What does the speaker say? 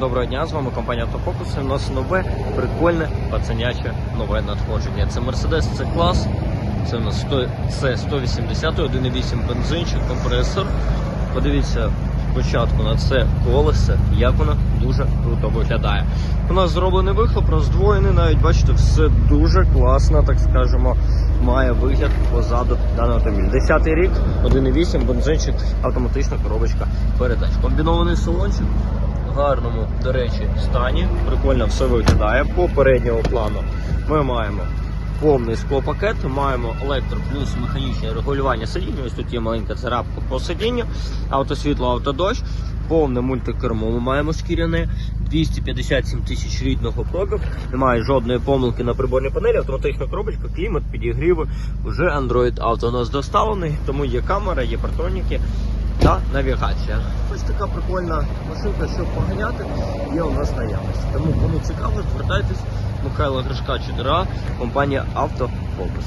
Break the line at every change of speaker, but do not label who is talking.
Доброго дня, з вами компанія Автофокус. У нас нове, прикольне, пацаняче нове надходження. Це Mercedes c клас Це у нас 100, це 180 1,8 бензинчик, компресор. Подивіться спочатку на це колесо, як воно дуже круто виглядає. У нас зроблений вихлоп, роздвоєний, навіть бачите, все дуже класно, так скажемо, має вигляд позаду даного автомобіля. 10 рік, 1,8 бензинчик, автоматична коробочка передач. Комбінований салончик гарному, до речі, стані. Прикольно все виглядає. По переднього плану ми маємо повний склопакет, маємо електро плюс механічне регулювання сидіння. Ось тут є маленька царапка по сидінню, автосвітло, автодощ. Повне мультикермо ми маємо шкіряне, 257 тисяч рідного пробігу, немає жодної помилки на приборній панелі, автоматична коробочка, клімат, підігріви, вже Android Auto у нас доставлений, тому є камера, є партроніки та навігація. Ось така прикольна машинка, щоб поганяти, є у нас наявність. Тому кому цікаво, звертайтесь. Михайло Гришка 4А, компанія Автофокус.